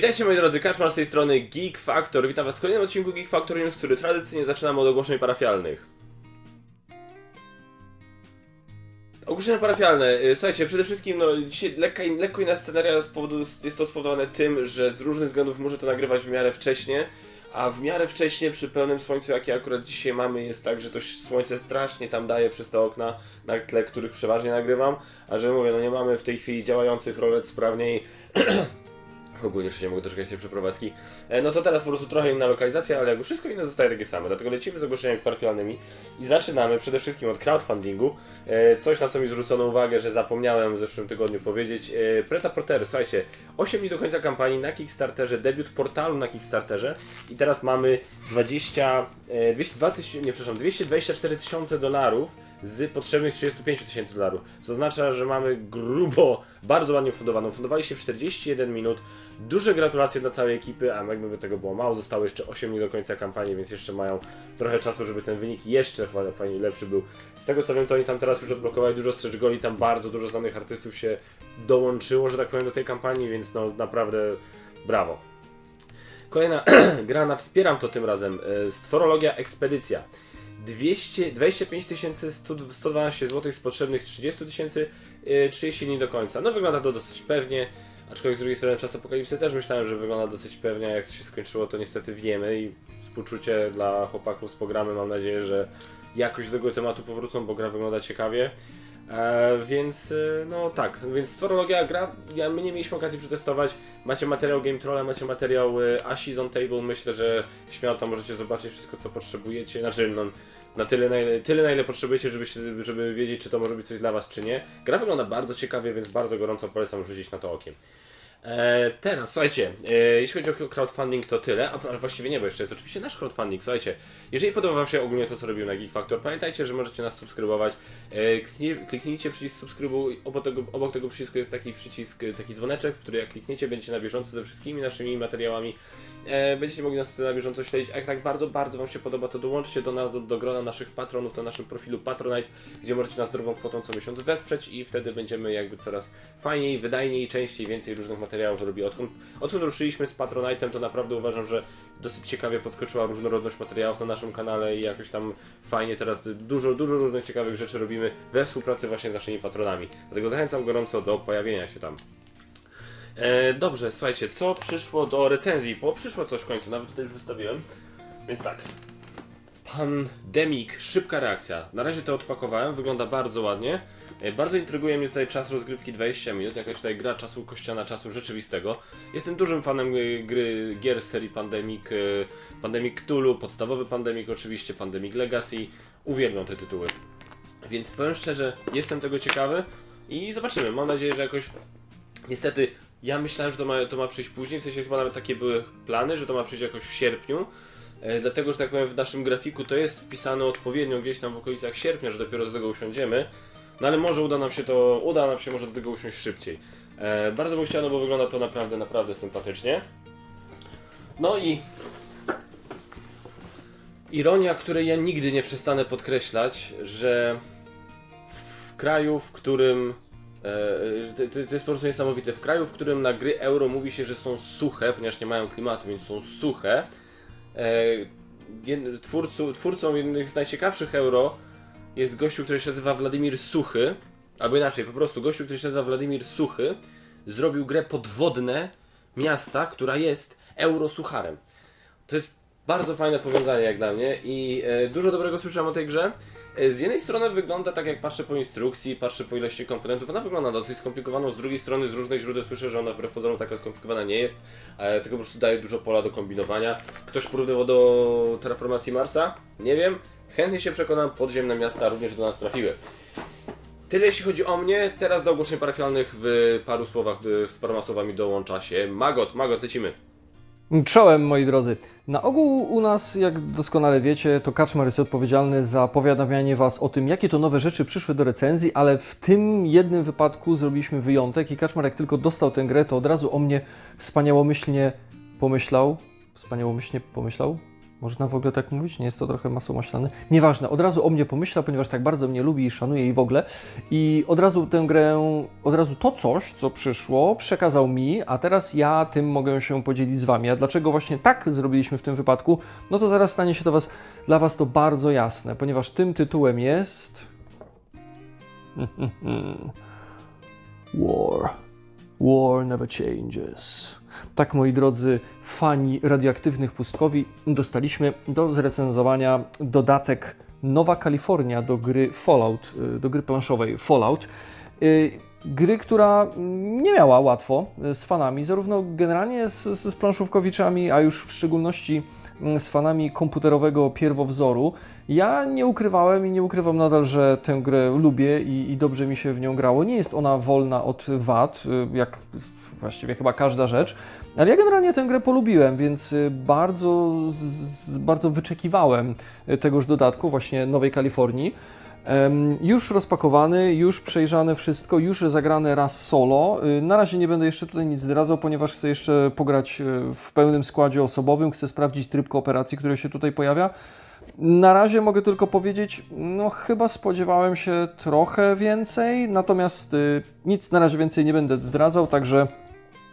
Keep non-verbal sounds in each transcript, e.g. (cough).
Witajcie moi drodzy, Kaczmar z tej strony Geek Factor. Witam was w kolejnym odcinku Geek Factor News, który tradycyjnie zaczynamy od ogłoszeń parafialnych. Ogłoszenia parafialne. Y, Słuchajcie, przede wszystkim no, dzisiaj lekka, lekko inna scenaria z powodu, jest to spowodowane tym, że z różnych względów muszę to nagrywać w miarę wcześnie, a w miarę wcześnie przy pełnym słońcu, jakie akurat dzisiaj mamy, jest tak, że to słońce strasznie tam daje przez te okna, na tle których przeważnie nagrywam, a że mówię, no nie mamy w tej chwili działających rolet sprawniej (clears throat) Ogólnie jeszcze nie mogę doczekać tej przeprowadzki. E, No to teraz po prostu trochę inna lokalizacja, ale jakby wszystko inne zostaje takie same. Dlatego lecimy z ogłoszeniami parafialnymi i zaczynamy przede wszystkim od crowdfundingu. E, Coś na co mi zwrócono uwagę, że zapomniałem w zeszłym tygodniu powiedzieć. E, Preta Portery, słuchajcie, 8 dni do końca kampanii na Kickstarterze, debiut portalu na Kickstarterze i teraz mamy 20, e, 200, 2000, nie przepraszam, 224 tysiące dolarów z potrzebnych 35 tysięcy dolarów. Co oznacza, że mamy grubo, bardzo ładnie fundowaną. Fundowali się w 41 minut. Duże gratulacje dla całej ekipy, a jakby tego było mało, zostało jeszcze 8 dni do końca kampanii, więc jeszcze mają trochę czasu, żeby ten wynik jeszcze fa- fajnie lepszy był. Z tego co wiem, to oni tam teraz już odblokowali dużo stretch goli, tam bardzo dużo znanych artystów się dołączyło, że tak powiem, do tej kampanii, więc no naprawdę brawo. Kolejna (clears throat) gra na Wspieram to tym razem. e, Stworologia Ekspedycja. 200, 25 112 zł z potrzebnych 30 tysięcy, e, 30 dni do końca. No wygląda to dosyć pewnie, aczkolwiek z drugiej strony czas apokalipsy też myślałem, że wygląda dosyć pewnie, jak to się skończyło to niestety wiemy i współczucie dla chłopaków z programy, mam nadzieję, że jakoś do tego tematu powrócą, bo gra wygląda ciekawie. E, więc e, no tak, więc Stworologia gra, ja, my nie mieliśmy okazji przetestować. Macie materiał Game Trolla, macie materiał e, Ashes on Table, myślę, że śmiało tam możecie zobaczyć wszystko co potrzebujecie, znaczy no, na tyle na, ile, tyle na ile potrzebujecie, żeby, się, żeby wiedzieć czy to może być coś dla was czy nie. Gra wygląda bardzo ciekawie, więc bardzo gorąco polecam rzucić na to okiem. E, teraz, słuchajcie, e, jeśli chodzi o crowdfunding, to tyle, a, ale właściwie nie, bo jeszcze jest oczywiście nasz crowdfunding. Słuchajcie, jeżeli podoba Wam się ogólnie to, co robimy na Geek Factor, pamiętajcie, że możecie nas subskrybować. E, kliknij, kliknijcie przycisk subskrybuj, obok tego, obok tego przycisku jest taki przycisk, taki dzwoneczek, w który jak klikniecie, będziecie na bieżąco ze wszystkimi naszymi materiałami. E, będziecie mogli nas na bieżąco śledzić, a jak tak bardzo, bardzo Wam się podoba, to dołączcie do nas, do, do grona naszych patronów na naszym profilu Patronite, gdzie możecie nas drobną kwotą co miesiąc wesprzeć i wtedy będziemy jakby coraz fajniej, wydajniej, częściej, więcej różnych materiałów robić. Odkąd, odkąd ruszyliśmy z Patronite'em, to naprawdę uważam, że dosyć ciekawie podskoczyła różnorodność materiałów na naszym kanale i jakoś tam fajnie teraz dużo, dużo różnych ciekawych rzeczy robimy we współpracy właśnie z naszymi patronami. Dlatego zachęcam gorąco do pojawienia się tam. E, dobrze, słuchajcie, co przyszło do recenzji? Bo przyszło coś w końcu, nawet tutaj już wystawiłem. Więc tak. Pandemic, szybka reakcja. Na razie to odpakowałem, wygląda bardzo ładnie. E, Bardzo intryguje mnie tutaj czas rozgrywki 20 minut, jakaś tutaj gra czasu kościana, czasu rzeczywistego. Jestem dużym fanem e, gry, gier z serii Pandemic, e, Pandemic Cthulhu, podstawowy Pandemic oczywiście, Pandemic Legacy. Uwielbiam te tytuły. Więc powiem szczerze, jestem tego ciekawy i zobaczymy. Mam nadzieję, że jakoś Niestety, ja myślałem, że to ma, to ma przyjść później, w sensie chyba nawet takie były plany, że to ma przyjść jakoś w sierpniu. E, dlatego, że tak powiem, w naszym grafiku to jest wpisane odpowiednio gdzieś tam w okolicach sierpnia, że dopiero do tego usiądziemy. No ale może uda nam się to, uda nam się może do tego usiąść szybciej. E, bardzo bym chciał, no bo wygląda to naprawdę, naprawdę sympatycznie. No i ironia, której ja nigdy nie przestanę podkreślać, że w kraju, w którym to, to to jest po prostu niesamowite. W kraju, w którym na gry euro mówi się, że są suche, ponieważ nie mają klimatu, więc są suche. E, twórcu, twórcą jednych z najciekawszych euro jest gościu, który się nazywa Władimir Suchy. Albo inaczej, po prostu gościu, który się nazywa Władimir Suchy, zrobił grę podwodne miasta, która jest eurosucharem. To jest bardzo fajne powiązanie jak dla mnie i e, dużo dobrego słyszałem o tej grze. E, Z jednej strony wygląda tak jak patrzę po instrukcji, patrzę po ilości komponentów, ona wygląda dosyć skomplikowaną, z drugiej strony z różnych źródeł słyszę, że ona wbrew pozorom taka skomplikowana nie jest, e, tylko po prostu daje dużo pola do kombinowania. Ktoś porównywał do terraformacji Marsa? Nie wiem. Chętnie się przekonam, podziemne miasta również do nas trafiły. Tyle jeśli chodzi o mnie, teraz do ogłoszeń parafialnych w paru słowach, z paroma słowami dołącza się Magot. Magot, lecimy. Czołem, moi drodzy. Na ogół u nas, jak doskonale wiecie, to Kaczmar jest odpowiedzialny za powiadamianie Was o tym, jakie to nowe rzeczy przyszły do recenzji, ale w tym jednym wypadku zrobiliśmy wyjątek i Kaczmar jak tylko dostał tę grę, to od razu o mnie wspaniałomyślnie pomyślał. Wspaniałomyślnie pomyślał? Można w ogóle tak mówić? Nie jest to trochę masło maślane? Nieważne, od razu o mnie pomyślał, ponieważ tak bardzo mnie lubi i szanuje i w ogóle. I od razu tę grę, od razu to coś, co przyszło, przekazał mi, a teraz ja tym mogę się podzielić z Wami. A dlaczego właśnie tak zrobiliśmy w tym wypadku? No to zaraz stanie się to was, dla Was to bardzo jasne, ponieważ tym tytułem jest... (laughs) War. War never changes. Tak, moi drodzy fani radioaktywnych pustkowi, dostaliśmy do zrecenzowania dodatek Nowa Kalifornia do gry Fallout, y, do gry planszowej Fallout. Y, Gry, która nie miała łatwo y, z fanami, zarówno generalnie z, z, planszówkowiczami, a już w szczególności mm, z fanami komputerowego pierwowzoru. Ja nie ukrywałem i nie ukrywam nadal, że tę grę lubię i, i dobrze mi się w nią grało. Nie jest ona wolna od wad, jak właściwie chyba każda rzecz, ale ja generalnie tę grę polubiłem, więc y, bardzo, z, bardzo wyczekiwałem y, tegoż dodatku, właśnie Nowej Kalifornii. Już rozpakowany, już przejrzane wszystko, już zagrane raz solo. Y, Na razie nie będę jeszcze tutaj nic zdradzał, ponieważ chcę jeszcze pograć w pełnym składzie osobowym, chcę sprawdzić tryb kooperacji, który się tutaj pojawia. Na razie mogę tylko powiedzieć, no chyba spodziewałem się trochę więcej, natomiast nic na razie więcej nie będę zdradzał, także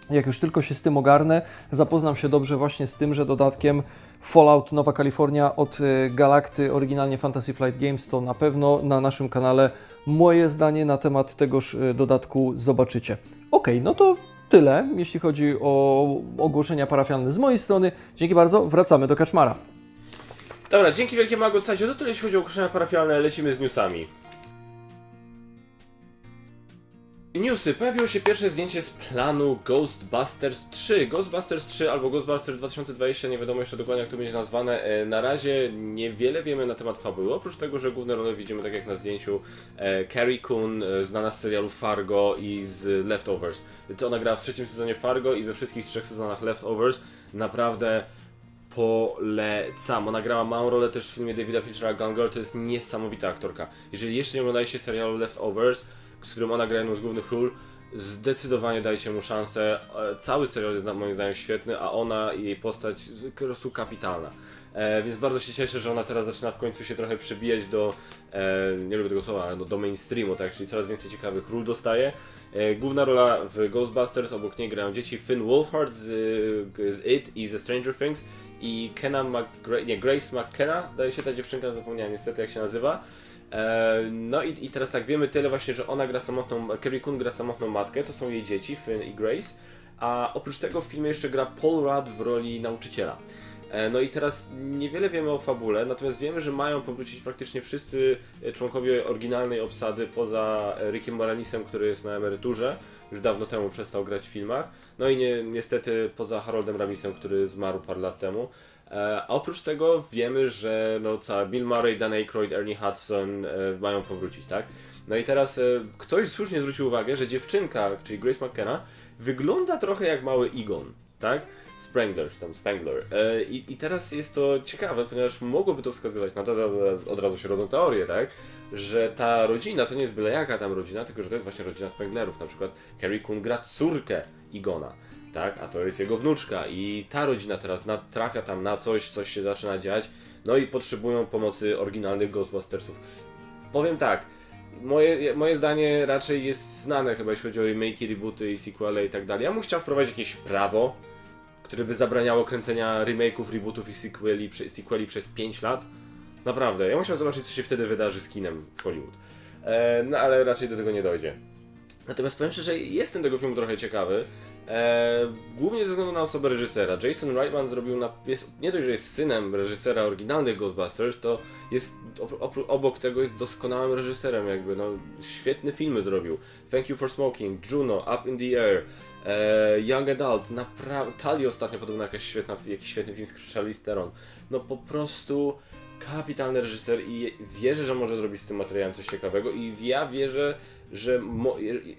jak już tylko się z tym ogarnę, zapoznam się dobrze właśnie z tym, że dodatkiem Fallout Nowa Kalifornia od y, Galakty, oryginalnie Fantasy Flight Games, to na pewno na naszym kanale moje zdanie na temat tegoż y, dodatku zobaczycie. Ok, no to tyle, jeśli chodzi o ogłoszenia parafialne z mojej strony. Dzięki bardzo, wracamy do Kaczmara. Dobra, dzięki wielkie Mago to tyle jeśli chodzi o ogłoszenia parafialne, lecimy z newsami. Newsy. Pojawiło się pierwsze zdjęcie z planu Ghostbusters 3. Ghostbusters 3 albo Ghostbusters 2020, nie wiadomo jeszcze dokładnie jak to będzie nazwane. E, Na razie niewiele wiemy na temat fabuły, oprócz tego, że główne role widzimy tak jak na zdjęciu e, Carrie Coon, e, znana z serialu Fargo i z Leftovers. To ona grała w trzecim sezonie Fargo i we wszystkich trzech sezonach Leftovers. Naprawdę polecam. Ona grała małą rolę też w filmie Davida Finchera Gone Girl, to jest niesamowita aktorka. Jeżeli jeszcze nie oglądaliście serialu Leftovers, z którym ona gra jedną z głównych ról, zdecydowanie dajcie mu szansę. E, Cały serial jest moim zdaniem świetny, a ona i jej postać po prostu kapitalna. E, więc bardzo się cieszę, że ona teraz zaczyna w końcu się trochę przebijać do, e, nie lubię tego słowa, ale do, do mainstreamu, tak? Czyli coraz więcej ciekawych ról dostaje. E, główna rola w Ghostbusters, obok niej grają dzieci Finn Wolfhard z, z It i ze Stranger Things i Kenna McGra- nie, Grace McKenna, zdaje się ta dziewczynka, zapomniałem niestety jak się nazywa. E, no i, i teraz tak, wiemy tyle właśnie, że ona gra samotną, Carrie Coon gra samotną matkę, to są jej dzieci, Finn i Grace, a oprócz tego w filmie jeszcze gra Paul Rudd w roli nauczyciela. E, No i teraz niewiele wiemy o fabule, natomiast wiemy, że mają powrócić praktycznie wszyscy członkowie oryginalnej obsady poza Rickiem Moranisem, który jest na emeryturze, już dawno temu przestał grać w filmach. No i nie, niestety poza Haroldem Ramisem, który zmarł parę lat temu. E, A oprócz tego wiemy, że no cała Bill Murray, Dan Aykroyd, Ernie Hudson e, mają powrócić, tak? No i teraz e, ktoś słusznie zwrócił uwagę, że dziewczynka, czyli Grace McKenna, wygląda trochę jak mały Egon, tak? Spangler, czy tam Spangler. E, I, I teraz jest to ciekawe, ponieważ mogłoby to wskazywać na to, od razu się rodzą teorie, tak? Że ta rodzina to nie jest byle jaka tam rodzina, tylko że to jest właśnie rodzina Spanglerów. Na przykład Carrie Coon gra córkę Igona, tak? A to jest jego wnuczka i ta rodzina teraz natrafia tam na coś, coś się zaczyna dziać, no i potrzebują pomocy oryginalnych Ghostbustersów. Powiem tak, moje, moje zdanie raczej jest znane chyba jeśli chodzi o remake'i, rebooty i sequele i tak dalej. Ja bym chciał wprowadzić jakieś prawo, które by zabraniało kręcenia remake'ów, rebootów i sequeli, sequeli przez 5 lat. Naprawdę, ja chciał zobaczyć co się wtedy wydarzy z kinem w Hollywood. E, no ale raczej do tego nie dojdzie. Natomiast powiem szczerze, jestem tego filmu trochę ciekawy. E, głównie ze względu na osobę reżysera. Jason Reitman zrobił na, jest, nie dość, że jest synem reżysera oryginalnych Ghostbusters, to jest obok tego jest doskonałym reżyserem, jakby no świetne filmy zrobił. Thank You for Smoking, Juno, Up in the Air, e, Young Adult, naprawdę. Tali ostatnio podobno jakaś świetna, jakiś świetny film z Charlize Theron. No po prostu kapitalny reżyser i wierzę, że może zrobić z tym materiałem coś ciekawego i ja wierzę, że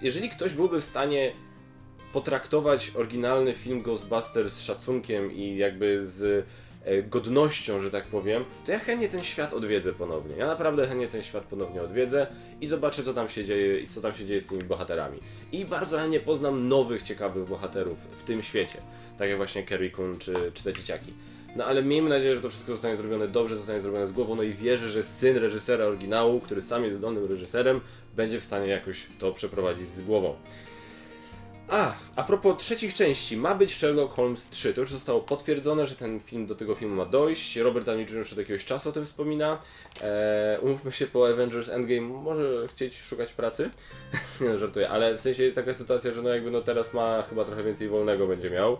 jeżeli ktoś byłby w stanie potraktować oryginalny film Ghostbusters z szacunkiem i jakby z e, godnością, że tak powiem, to ja chętnie ten świat odwiedzę ponownie. Ja naprawdę chętnie ten świat ponownie odwiedzę i zobaczę, co tam się dzieje i co tam się dzieje z tymi bohaterami. I bardzo chętnie poznam nowych, ciekawych bohaterów w tym świecie. Tak jak właśnie Carrie Coon czy, czy te dzieciaki. No ale miejmy nadzieję, że to wszystko zostanie zrobione dobrze, zostanie zrobione z głową, no i wierzę, że syn reżysera oryginału, który sam jest zdolnym reżyserem, będzie w stanie jakoś to przeprowadzić z głową. A, a propos trzecich części, ma być Sherlock Holmes 3. To już zostało potwierdzone, że ten film do tego filmu ma dojść. Robert Downey Jr. już od jakiegoś czasu o tym wspomina. Eee, umówmy się, po Avengers Endgame może chcieć szukać pracy. (laughs) nie no, żartuję, ale w sensie taka sytuacja, że no jakby no teraz ma chyba trochę więcej wolnego będzie miał.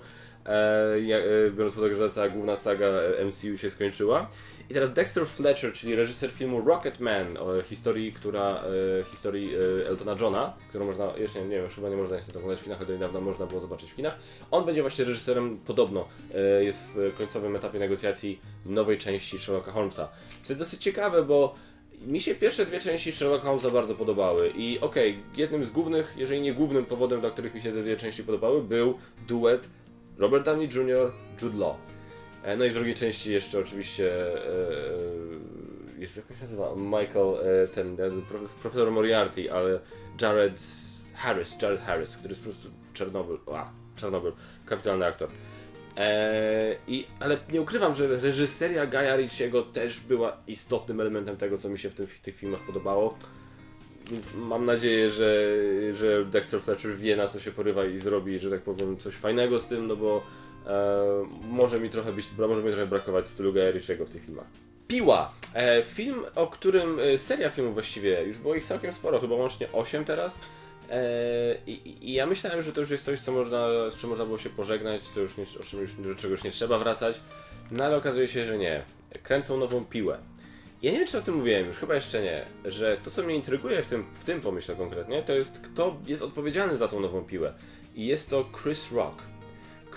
Ja- e, biorąc pod uwagę, że cała główna saga e, MCU się skończyła. I teraz Dexter Fletcher, czyli reżyser filmu Rocketman, o historii, która, e, historii e, Eltona Johna, którą można, jeszcze nie wiem, chyba nie można niestety oglądać w kinach, ale do niedawna można było zobaczyć w kinach. On będzie właśnie reżyserem, podobno, e, jest w końcowym etapie negocjacji nowej części Sherlocka Holmesa. To jest dosyć ciekawe, bo mi się pierwsze dwie części Sherlocka Holmesa bardzo podobały i okej, jednym z głównych, jeżeli nie głównym powodem, dla których mi się te dwie części podobały, był duet Robert Downey Jr., Jude Law. E, No i w drugiej części jeszcze oczywiście e, e, jest jak się nazywa? Michael, ten prof- profesor Moriarty, ale Jared Harris, Jared Harris, który jest po prostu Czarnobyl, a, Czarnobyl, kapitalny aktor. E, i, ale nie ukrywam, że reżyseria Gaja Ritchiego też była istotnym elementem tego, co mi się w, tym, w tych filmach podobało. Więc mam nadzieję, że, że Dexter Fletcher wie na co się porywa i zrobi, że tak powiem, coś fajnego z tym, no bo e, może mi trochę być, może mi trochę brakować stylu Gaja Ritchiego w tych filmach. Piła. E, film, o którym, e, seria filmów właściwie, już było ich całkiem sporo, chyba łącznie 8 teraz. E, i, i- ja myślałem, że to już jest coś, co można, z czym można było się pożegnać, co już nie, o czym już, do czego już nie trzeba wracać. No ale okazuje się, że nie. Kręcą nową piłę. Ja nie wiem, czy o tym mówiłem już, chyba jeszcze nie, że to, co mnie intryguje w tym, w tym pomyśle konkretnie, to jest kto jest odpowiedzialny za tą nową piłę. I jest to Chris Rock.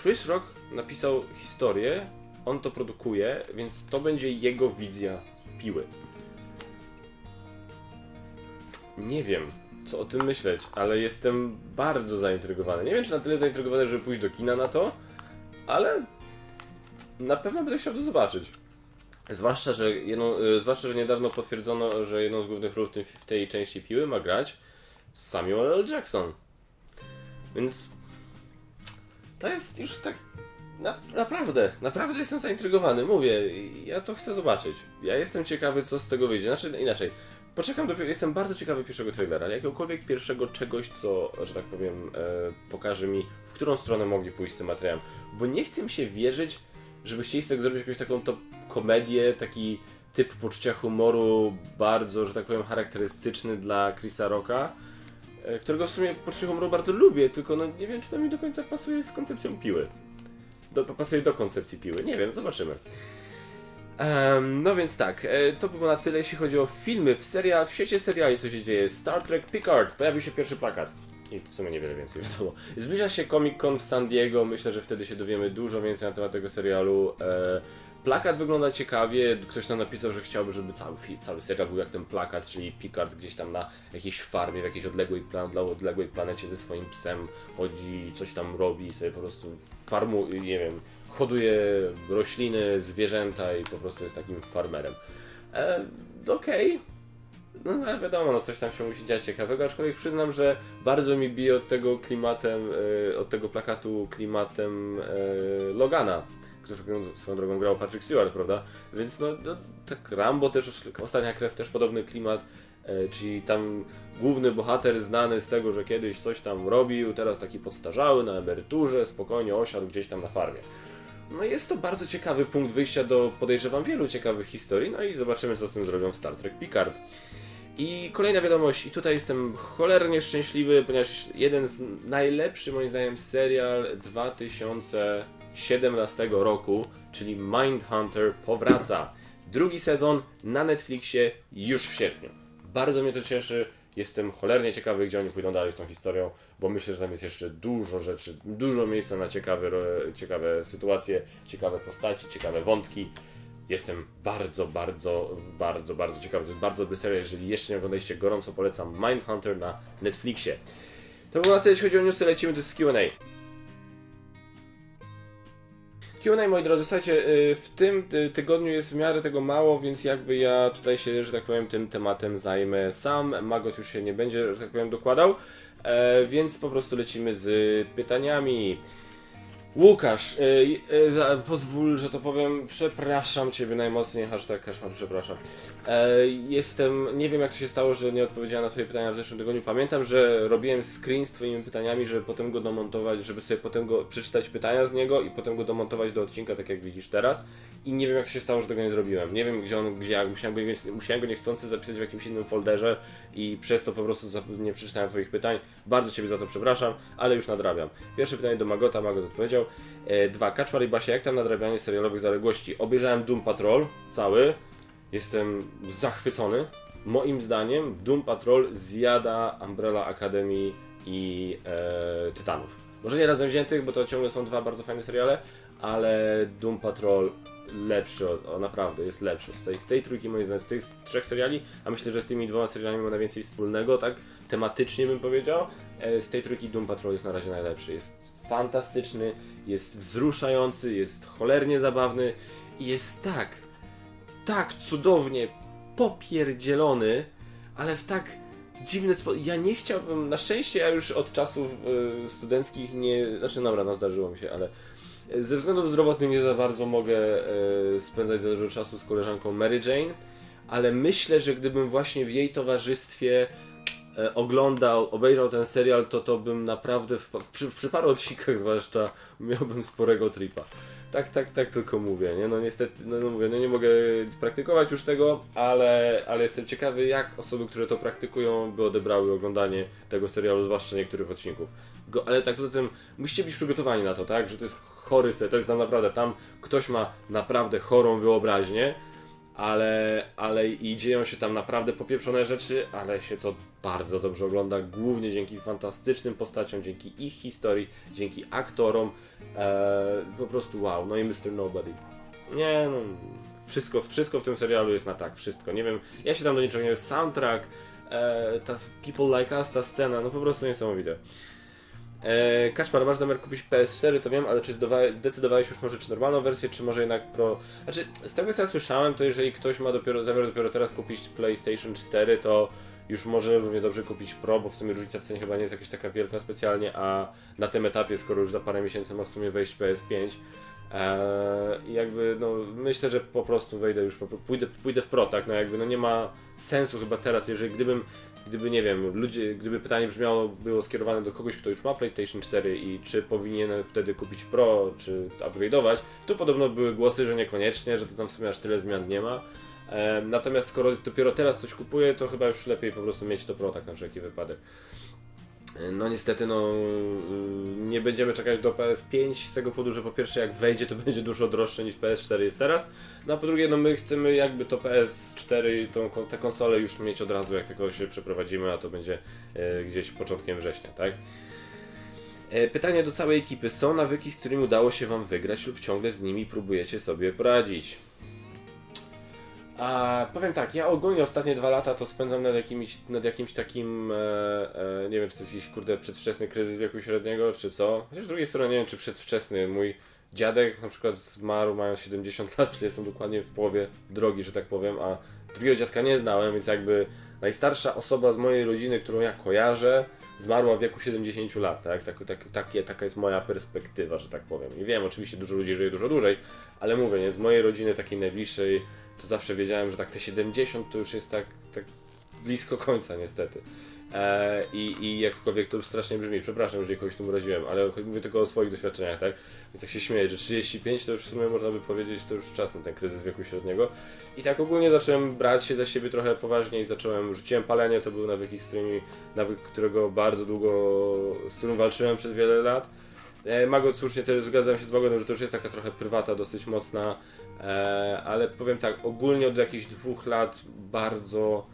Chris Rock napisał historię, on to produkuje, więc to będzie jego wizja piły. Nie wiem, co o tym myśleć, ale jestem bardzo zaintrygowany. Nie wiem, czy na tyle zaintrygowany, żeby pójść do kina na to, ale na pewno będę chciał to zobaczyć. Zwłaszcza, że, y, zwłaszcza, że niedawno potwierdzono, że jedną z głównych ról w, tym, w tej części piły ma grać Samuel L. Jackson. Więc to jest już tak. Na, naprawdę, naprawdę jestem zaintrygowany. Mówię, ja to chcę zobaczyć. Ja jestem ciekawy, co z tego wyjdzie. Znaczy, inaczej. Poczekam do. Jestem bardzo ciekawy pierwszego trailera. Jakiegokolwiek pierwszego czegoś, co, że tak powiem, e, pokaże mi, w którą stronę mogli pójść z tym materiałem. Bo nie chcę mi się wierzyć, żeby chcieli z tego zrobić jakąś taką to komedię, taki typ poczucia humoru bardzo, że tak powiem, charakterystyczny dla Chrisa Rocka, e, którego w sumie poczucie humoru bardzo lubię, tylko no nie wiem, czy to mi do końca pasuje z koncepcją piły. Do, pasuje do koncepcji piły. Nie wiem, zobaczymy. Em, no więc tak, e, to by było na tyle, jeśli chodzi o filmy. W, seria, w świecie seriali co się dzieje? Star Trek Picard, pojawił się pierwszy plakat. I w sumie niewiele więcej (laughs) wiadomo. Zbliża się Comic Con w San Diego, myślę, że wtedy się dowiemy dużo więcej na temat tego serialu. E, plakat wygląda ciekawie, ktoś tam napisał, że chciałby, żeby cały, cały serial był jak ten plakat, czyli Picard gdzieś tam na jakiejś farmie, w jakiejś odległej, plan, odległej planecie ze swoim psem chodzi, coś tam robi i sobie po prostu farmu, nie wiem, hoduje rośliny, zwierzęta i po prostu jest takim farmerem. E, Okej. No ale wiadomo, no coś tam się musi dziać ciekawego, aczkolwiek przyznam, że bardzo mi bije od tego klimatem, e, od tego plakatu klimatem e, Logana, którego swoją drogą grał Patrick Stewart, prawda? Więc no, no tak Rambo też, Ostatnia Krew też podobny klimat, e, czyli tam główny bohater znany z tego, że kiedyś coś tam robił, teraz taki podstarzały, na emeryturze, spokojnie osiadł gdzieś tam na farmie. No jest to bardzo ciekawy punkt wyjścia do, podejrzewam, wielu ciekawych historii, no i zobaczymy, co z tym zrobią w Star Trek Picard. I kolejna wiadomość, i tutaj jestem cholernie szczęśliwy, ponieważ jeden z najlepszych moim zdaniem serial 2017 roku, czyli Mindhunter powraca. Drugi sezon na Netflixie już w sierpniu. Bardzo mnie to cieszy. Jestem cholernie ciekawy, gdzie oni pójdą dalej z tą historią, bo myślę, że tam jest jeszcze dużo rzeczy, dużo miejsca na ciekawe, ciekawe sytuacje, ciekawe postaci, ciekawe wątki. Jestem bardzo, bardzo, bardzo, bardzo ciekawy. To jest bardzo dobry serial. Jeżeli jeszcze nie oglądaliście, gorąco polecam Mindhunter na Netflixie. To było na tyle, jeśli chodzi o newsy. Lecimy do Q&A. Q&A, moi drodzy, słuchajcie, y, w tym ty- tygodniu jest w miarę tego mało, więc jakby ja tutaj się, że tak powiem, tym tematem zajmę sam. Magot już się nie będzie, że tak powiem, dokładał, e, więc po prostu lecimy z pytaniami. Łukasz, y, y, za- pozwól, że to powiem, przepraszam Ciebie najmocniej, hashtag Kaszmar, przepraszam. E, jestem, nie wiem jak to się stało, że nie odpowiedziałem na swoje pytania w zeszłym tygodniu. Pamiętam, że robiłem screen z Twoimi pytaniami, żeby potem go domontować, żeby sobie potem go przeczytać pytania z niego i potem go domontować do odcinka, tak jak widzisz teraz. I nie wiem jak to się stało, że tego nie zrobiłem. Nie wiem gdzie on, gdzie ja musiałem go, musiałem go niechcący zapisać w jakimś innym folderze i przez to po prostu nie przeczytałem Twoich pytań. Bardzo Ciebie za to przepraszam, ale już nadrabiam. Pierwsze pytanie do Magota, Magot odpowiedział. E, dwa, Kaczmar i Basia, jak tam nadrabianie serialowych zaległości? Obejrzałem Doom Patrol, cały. Jestem zachwycony. Moim zdaniem Doom Patrol zjada Umbrella Academy i e, Tytanów. Może nie razem wziętych, bo to ciągle są dwa bardzo fajne seriale, ale Doom Patrol lepszy, o, o naprawdę jest lepszy. Z tej, z tej trójki moim zdaniem, z tych trzech seriali, a myślę, że z tymi dwoma serialami ma najwięcej wspólnego, tak tematycznie bym powiedział. E, z tej trójki Doom Patrol jest na razie najlepszy. Jest fantastyczny, jest wzruszający, jest cholernie zabawny i jest tak, tak cudownie popierdzielony, ale w tak dziwny sposób. Ja nie chciałbym, na szczęście ja już od czasów y, studenckich nie, znaczy dobra, no zdarzyło mi się, ale ze względów zdrowotnych nie za bardzo mogę y, spędzać za dużo czasu z koleżanką Mary Jane, ale myślę, że gdybym właśnie w jej towarzystwie oglądał, obejrzał ten serial, to to bym naprawdę, w, przy, przy paru odcinkach zwłaszcza, miałbym sporego tripa. Tak, tak, tak tylko mówię, nie? No niestety, no, no mówię, no nie mogę praktykować już tego, ale, ale jestem ciekawy, jak osoby, które to praktykują, by odebrały oglądanie tego serialu, zwłaszcza niektórych odcinków. Go, ale tak poza tym, musicie być przygotowani na to, tak? Że to jest chory serial, to jest tam naprawdę, tam ktoś ma naprawdę chorą wyobraźnię, ale, ale i dzieją się tam naprawdę popieprzone rzeczy, ale się to bardzo dobrze ogląda, głównie dzięki fantastycznym postaciom, dzięki ich historii, dzięki aktorom, e, po prostu wow, no i Mr. Nobody. Nie no, wszystko, wszystko w tym serialu jest na tak, wszystko, nie wiem, ja się tam do niczego nie wiem, soundtrack, e, ta People Like Us, ta scena, no po prostu niesamowite. E, Kaczmar, masz zamiar kupić PS4, to wiem, ale czy zdecydowałeś, już może czy normalną wersję, czy może jednak Pro... Znaczy, z tego co ja słyszałem, to jeżeli ktoś ma dopiero zamiar dopiero teraz kupić PlayStation 4, to już może równie dobrze kupić Pro, bo w sumie różnica w cenie chyba nie jest jakaś taka wielka specjalnie, a na tym etapie, skoro już za parę miesięcy ma w sumie wejść PS5, Eee, I jakby, no, myślę, że po prostu wejdę już, pójdę, pójdę w pro, tak, no jakby, no nie ma sensu chyba teraz, jeżeli gdybym, gdyby, nie wiem, ludzie, gdyby pytanie brzmiało, było skierowane do kogoś, kto już ma PlayStation 4 i czy powinien wtedy kupić pro, czy upgrade'ować, tu podobno były głosy, że niekoniecznie, że to tam w sumie aż tyle zmian nie ma. Natomiast skoro dopiero teraz coś kupuję, to chyba już lepiej po prostu mieć to pro, tak na wszelki wypadek. No niestety, no yy, nie będziemy czekać do PS5 z tego powodu, że po pierwsze jak wejdzie to (laughs) będzie dużo droższe niż PS4 jest teraz, no a po drugie no my chcemy jakby to PS4 i tą, tę konsolę już mieć od razu jak tylko się przeprowadzimy, a to będzie e, gdzieś początkiem września, tak? E, Pytanie do całej ekipy. Są nawyki, z którymi udało się Wam wygrać lub ciągle z nimi próbujecie sobie poradzić? A powiem tak, ja ogólnie ostatnie dwa lata to spędzam nad jakimś, nad jakimś takim, e, e, nie wiem czy to jest jakiś kurde przedwczesny kryzys wieku średniego, czy co. Chociaż z drugiej strony nie wiem czy przedwczesny. Mój dziadek na przykład zmarł mając 70 lat, czyli jestem dokładnie w połowie drogi, że tak powiem, a drugiego dziadka nie znałem, więc jakby najstarsza osoba z mojej rodziny, którą ja kojarzę, zmarła w wieku 70 lat, tak? Tak, tak, takie, taka jest moja perspektywa, że tak powiem. I wiem, oczywiście dużo ludzi żyje dużo dłużej, ale mówię, nie, z mojej rodziny takiej najbliższej, to zawsze wiedziałem, że tak te 70 to już jest tak, tak blisko końca niestety. E, i, I jakkolwiek to strasznie brzmi, przepraszam, jeżeli kogoś tu uraziłem, ale mówię tylko o swoich doświadczeniach, tak? Więc jak się śmieję, że 35 to już w sumie można by powiedzieć, to już czas na ten kryzys wieku średniego. I tak ogólnie zacząłem brać się za siebie trochę poważniej, zacząłem, rzuciłem palenie, to był nawyki, z którymi, nawyk, którego bardzo długo, z którym walczyłem przez wiele lat. E, Magot, słusznie też zgadzam się z Magotem, że to już jest taka trochę prywata, dosyć mocna, ale powiem tak, ogólnie od jakichś dwóch lat bardzo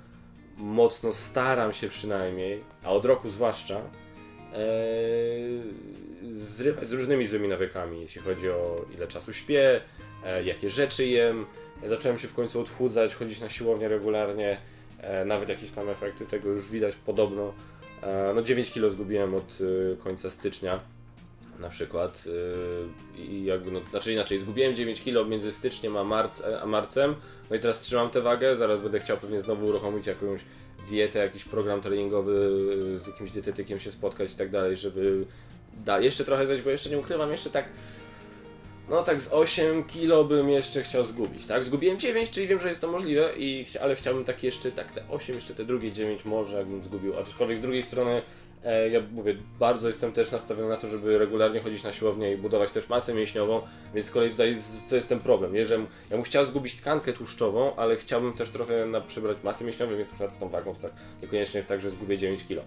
mocno staram się przynajmniej, a od roku zwłaszcza, e, zrywać z różnymi złymi nawykami, jeśli chodzi o ile czasu śpię, e, jakie rzeczy jem. Zacząłem się w końcu odchudzać, chodzić na siłownię regularnie, e, nawet jakieś tam efekty tego już widać podobno. E, no 9 kg zgubiłem od e, końca stycznia na przykład e, i jakby, no, znaczy inaczej, zgubiłem 9 kg między styczniem a, marc, a marcem, no i teraz trzymam tę wagę, zaraz będę chciał pewnie znowu uruchomić jakąś dietę, jakiś program treningowy, y, z jakimś dietetykiem się spotkać i tak dalej, żeby da, jeszcze trochę zejść, bo jeszcze nie ukrywam, jeszcze tak no tak z 8 kilo bym jeszcze chciał zgubić, tak? Zgubiłem 9, czyli wiem, że jest to możliwe, i, ale chciałbym tak jeszcze, tak te 8, jeszcze te drugie 9 może jakbym zgubił, aczkolwiek z drugiej strony ja mówię, bardzo jestem też nastawiony na to, żeby regularnie chodzić na siłownię i budować też masę mięśniową, więc z kolei tutaj to jest ten problem, nie? że ja bym chciał zgubić tkankę tłuszczową, ale chciałbym też trochę na, przybrać masy mięśniowej, więc przykład z tą wagą to tak niekoniecznie jest tak, że zgubię 9 kilo.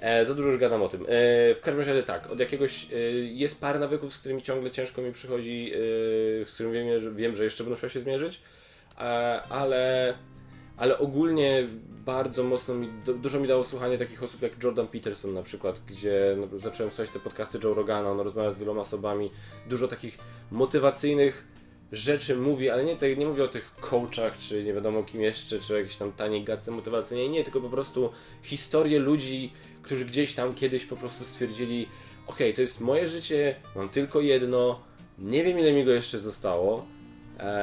E, za dużo już gadam o tym. E, w każdym razie tak, od jakiegoś e, jest parę nawyków, z którymi ciągle ciężko mi przychodzi, e, z którymi wiem, że, wiem, że jeszcze będę musiał się zmierzyć, e, ale, ale ogólnie bardzo mocno mi, du- dużo mi dało słuchanie takich osób jak Jordan Peterson na przykład, gdzie no, zacząłem słuchać te podcasty Joe Rogana, on rozmawia z wieloma osobami, dużo takich motywacyjnych rzeczy mówi, ale nie, nie mówię o tych coachach, czy nie wiadomo kim jeszcze, czy o jakiejś tam taniej gadce motywacyjnej, nie, tylko po prostu historie ludzi, którzy gdzieś tam kiedyś po prostu stwierdzili, okej, to jest moje życie, mam tylko jedno, nie wiem ile mi go jeszcze zostało,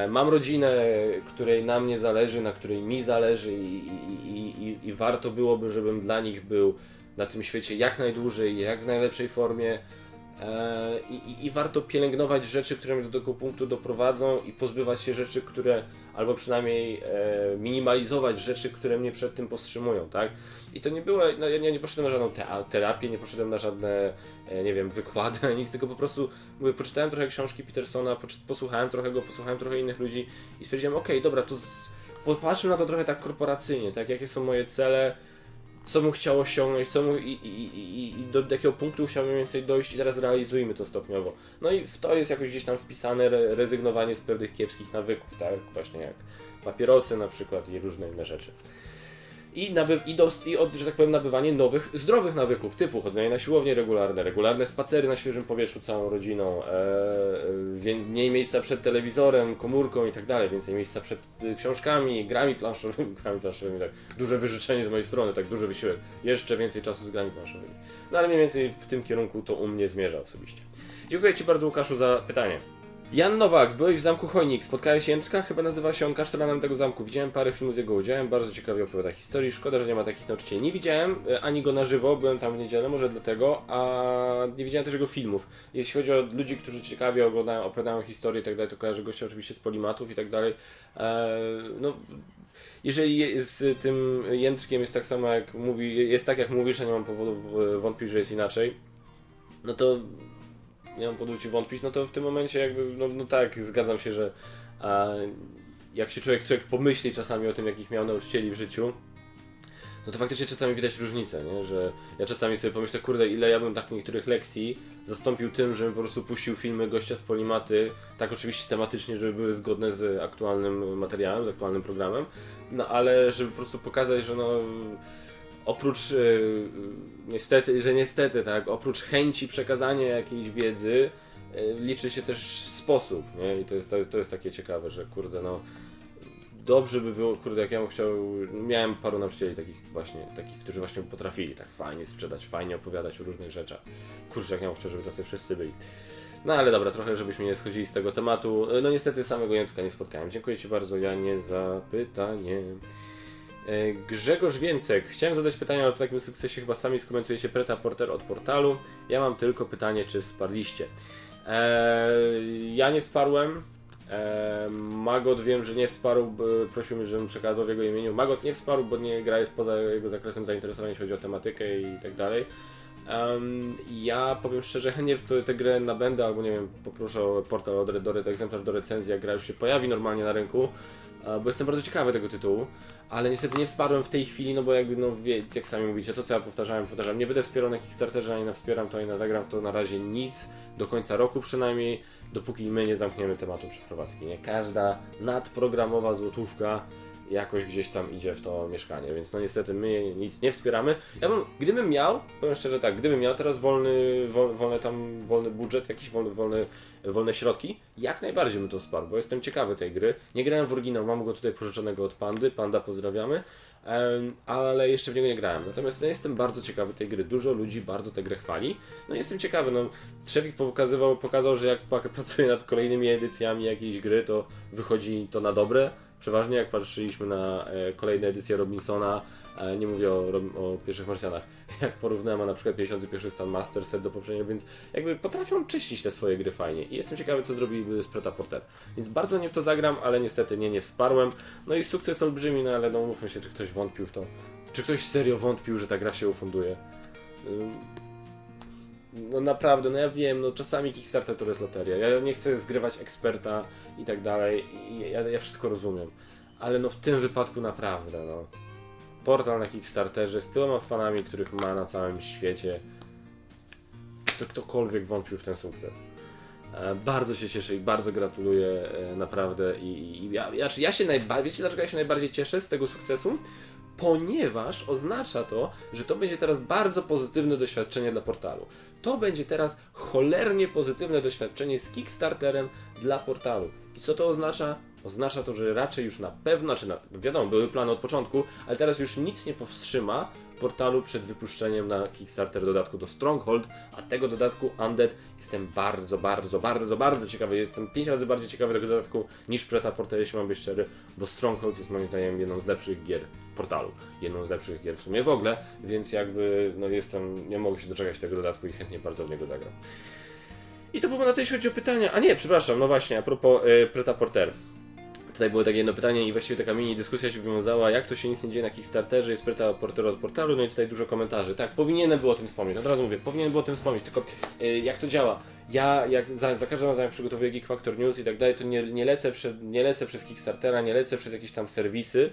mam rodzinę, której na mnie zależy, na której mi zależy i, i, i, i, i warto byłoby, żebym dla nich był na tym świecie jak najdłużej, jak w najlepszej formie. E, I, i, I warto pielęgnować rzeczy, które mnie do tego punktu doprowadzą i pozbywać się rzeczy, które, albo przynajmniej e, minimalizować rzeczy, które mnie przed tym powstrzymują, tak? I to nie było, no, ja nie, poszedłem na żadną te, terapię, nie poszedłem na żadne, e, nie wiem, wykłady, (laughs) nic, tylko po prostu mówię, poczytałem trochę książki Petersona, posłuchałem trochę go, posłuchałem trochę innych ludzi i stwierdziłem, okej, dobra, to z, popatrzmy na to trochę tak korporacyjnie, tak? Jakie są moje cele, co mu chciał osiągnąć, co mu i, i, i, i do jakiego punktu chciał mniej więcej dojść i teraz realizujmy to stopniowo. No i w to jest jakoś gdzieś tam wpisane re, rezygnowanie z pewnych kiepskich nawyków, tak? Właśnie jak papierosy na przykład i różne inne rzeczy. I, naby, i, dos, i od, że tak powiem, nabywanie nowych, zdrowych nawyków, typu chodzenie na siłownię regularne, regularne spacery na świeżym powietrzu całą rodziną, e, e, mniej miejsca przed telewizorem, komórką i tak dalej, więcej miejsca przed y, książkami, grami planszowymi, (laughs) grami planszowymi, tak, duże wyżyczenie z mojej strony, tak, duży wysiłek, jeszcze więcej czasu z grami planszowymi. No ale mniej więcej w tym kierunku to u mnie zmierza osobiście. Dziękuję Ci bardzo Łukaszu za pytanie. Jan Nowak, byłeś w zamku Chojnik, spotkałeś się Jędrka? Chyba nazywa się on kasztelanem tego zamku. Widziałem parę filmów z jego udziałem, bardzo ciekawie opowiada historii. Szkoda, że nie ma takich nauczycieli. Nie widziałem e, ani go na żywo, byłem tam w niedzielę, może dlatego, a nie widziałem też jego filmów. Jeśli chodzi o ludzi, którzy ciekawie oglądają, opowiadają historię i tak dalej, to kojarzę gościa oczywiście z polimatów i tak dalej. E, no, jeżeli je- z tym Jędrkiem jest tak samo jak mówi, jest tak jak mówisz, a nie mam powodów e, wątpić, że jest inaczej, no to nie mam powodu ci wątpić, no to w tym momencie jakby, no, no tak, zgadzam się, że a, jak się człowiek, człowiek pomyśli czasami o tym, jakich miał nauczycieli w życiu, no to faktycznie czasami widać różnicę, nie? że ja czasami sobie pomyślę, kurde, ile ja bym tak niektórych lekcji zastąpił tym, żebym po prostu puścił filmy gościa z Polimaty, tak oczywiście tematycznie, żeby były zgodne z aktualnym materiałem, z aktualnym programem, no ale żeby po prostu pokazać, że no oprócz y, niestety, że niestety, tak, oprócz chęci przekazania jakiejś wiedzy, y, liczy się też sposób, nie? I to jest, to, to jest takie ciekawe, że kurde, no dobrze by było, kurde, jak ja bym chciał, miałem paru nauczycieli takich właśnie, takich, którzy właśnie potrafili tak fajnie sprzedać, fajnie opowiadać o różnych rzeczach. Kurczę, jak ja bym chciał, żeby tacy wszyscy byli. No ale dobra, trochę żebyśmy nie schodzili z tego tematu. No niestety samego Jędrka nie spotkałem. Dziękuję Ci bardzo, Janie, za pytanie. E, Grzegorz Więcek. Chciałem zadać pytanie, ale po takim sukcesie chyba sami skomentujecie Preta Porter od portalu. Ja mam tylko pytanie, czy wsparliście. Eee, ja nie wsparłem. Eee, Magot wiem, że nie wsparł, prosił mnie, żebym przekazał w jego imieniu. Magot nie wsparł, bo nie gra jest poza jego zakresem zainteresowania, jeśli chodzi o tematykę i tak dalej. Em, ja powiem szczerze, chętnie w tę- grę nabędę, albo nie wiem, poproszę o portal do, do egzemplarz do recenzji, jak gra już się pojawi normalnie na rynku, e, bo jestem bardzo ciekawy tego tytułu, ale niestety nie wsparłem w tej chwili, no bo jakby, no wie, jak sami mówicie, to co ja powtarzałem, powtarzam, nie będę wspierał na Kickstarterze, ani na wspieram to, ani na zagram w to na razie nic, do końca roku przynajmniej, dopóki my nie zamkniemy tematu przeprowadzki, nie? Każda nadprogramowa złotówka jakoś gdzieś tam idzie w to mieszkanie, więc no niestety my nic nie wspieramy. Ja bym, gdybym miał, powiem szczerze tak, gdybym miał teraz wolny, wol, wolny tam, wolny budżet, jakiś wolny, wolny, wolne środki, jak najbardziej bym to wsparł, bo jestem ciekawy tej gry. Nie grałem w oryginał, mam go tutaj pożyczonego od Pandy, Panda pozdrawiamy, ale jeszcze w niego nie grałem. Natomiast ja jestem bardzo ciekawy tej gry. Dużo ludzi bardzo tę grę chwali. No i jestem ciekawy, no Trzewik pokazywał, pokazał, że jak (laughs) pracuje nad kolejnymi edycjami jakiejś gry, to wychodzi to na dobre. Przeważnie jak patrzyliśmy na e, kolejne edycje Robinsona, e, nie mówię o, o pierwszych Marsjanach, (laughs) jak porównałem na przykład 51 stan Master Set do poprzedniego, więc jakby potrafią czyścić te swoje gry fajnie i jestem ciekawy co zrobiliby z Preta Porter. Więc bardzo nie w to zagram, ale niestety nie, nie wsparłem. No i sukces olbrzymi, no ale no mówmy się, czy ktoś wątpił w to. Czy ktoś serio wątpił, że ta gra się ufunduje? No naprawdę, no ja wiem, no czasami Kickstarter to jest loteria. Ja nie chcę zgrywać eksperta i tak dalej. Ja, ja wszystko rozumiem. Ale no w tym wypadku naprawdę, no. Portal na Kickstarterze z tyloma fanami, których ma na całym świecie. To ktokolwiek wątpił w ten sukces. E, Bardzo się cieszę i bardzo gratuluję e, naprawdę i, i ja, ja, ja się najbardziej, wiecie dlaczego ja się najbardziej cieszę z tego sukcesu? Ponieważ oznacza to, że to będzie teraz bardzo pozytywne doświadczenie dla portalu. To będzie teraz cholernie pozytywne doświadczenie z Kickstarterem dla portalu. I co to oznacza? Oznacza to, że raczej już na pewno, czy na, wiadomo, były plany od początku, ale teraz już nic nie powstrzyma portalu przed wypuszczeniem na Kickstarter dodatku do Stronghold, a tego dodatku Undead jestem bardzo, bardzo, bardzo, bardzo ciekawy. Jestem 5 razy bardziej ciekawy tego dodatku niż Preta Portal, jeśli mam być szczery, bo Stronghold jest moim zdaniem jedną z lepszych gier portalu. Jedną z lepszych gier w sumie w ogóle, więc jakby no jestem, nie mogę się doczekać tego dodatku i chętnie bardzo w niego zagram. I to było na tyle, jeśli chodzi o pytania. A nie, przepraszam, no właśnie, a propos y, Preta Porter. Tutaj było takie jedno pytanie i właściwie taka mini dyskusja się wywiązała, jak to się nic nie dzieje na Kickstarterze, jest Preta Porter od portalu, no i tutaj dużo komentarzy. Tak, powinienem było o tym wspomnieć, od razu mówię, powinien było o tym wspomnieć, tylko y, jak to działa? Ja, jak za, za każdym razem jak przygotowuję Geek Factor News i tak dalej, to nie, nie, lecę przed, nie lecę przez Kickstartera, nie lecę przez jakieś tam serwisy,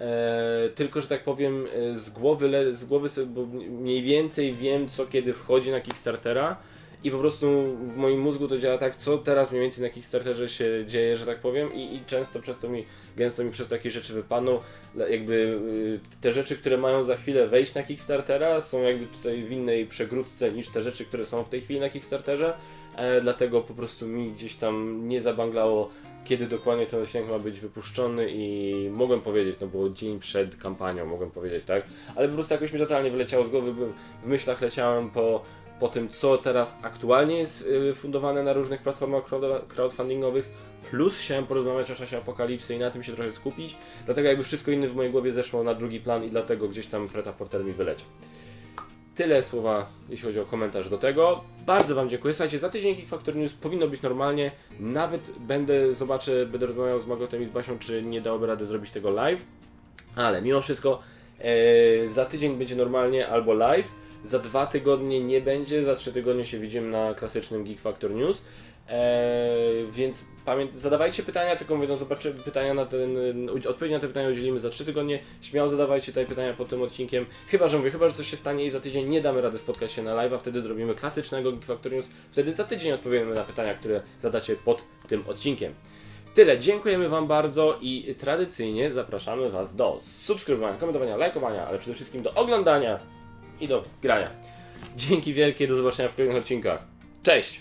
E, tylko, że tak powiem, e, z głowy, le, z głowy sobie, bo mniej więcej wiem, co kiedy wchodzi na Kickstartera i po prostu w moim mózgu to działa tak, co teraz mniej więcej na Kickstarterze się dzieje, że tak powiem. I, i często przez to mi, gęsto mi przez takie rzeczy wypadną, jakby y, te rzeczy, które mają za chwilę wejść na Kickstartera są jakby tutaj w innej przegródce niż te rzeczy, które są w tej chwili na Kickstarterze, e, dlatego po prostu mi gdzieś tam nie zabanglało kiedy dokładnie ten odcinek ma być wypuszczony. I mogłem powiedzieć, no było dzień przed kampanią, mogłem powiedzieć, tak? Ale po prostu jakoś mi totalnie wyleciało z głowy, w myślach leciałem po, po tym, co teraz aktualnie jest y, fundowane na różnych platformach crowd- crowdfundingowych, plus chciałem porozmawiać o czasie apokalipsy i na tym się trochę skupić, dlatego jakby wszystko inne w mojej głowie zeszło na drugi plan i dlatego gdzieś tam Preta Porter mi wyleciał. Tyle słowa, jeśli chodzi o komentarz do tego. Bardzo Wam dziękuję. Słuchajcie, za tydzień Geek Factor News powinno być normalnie. Nawet będę, zobaczę, będę rozmawiał z Magotem i z Basią, czy nie dałoby rady zrobić tego live. Ale mimo wszystko, e, za tydzień będzie normalnie albo live. Za dwa tygodnie nie będzie, za trzy tygodnie się widzimy na klasycznym Geek Factor News. Eee, więc zadawajcie pytania, tylko mówię, no zobaczy pytania na ten, y, odpowiedzi na te pytania udzielimy za 3 tygodnie. Śmiało zadawajcie tutaj pytania pod tym odcinkiem. Chyba, że mówię, chyba, że coś się stanie i za tydzień nie damy rady spotkać się na live'a, wtedy zrobimy klasycznego Geek Factor News. Wtedy za tydzień odpowiemy na pytania, które zadacie pod tym odcinkiem. Tyle, dziękujemy Wam bardzo i tradycyjnie zapraszamy Was do subskrybowania, komentowania, lajkowania, ale przede wszystkim do oglądania i do grania. Dzięki wielkie, do zobaczenia w kolejnych odcinkach. Cześć!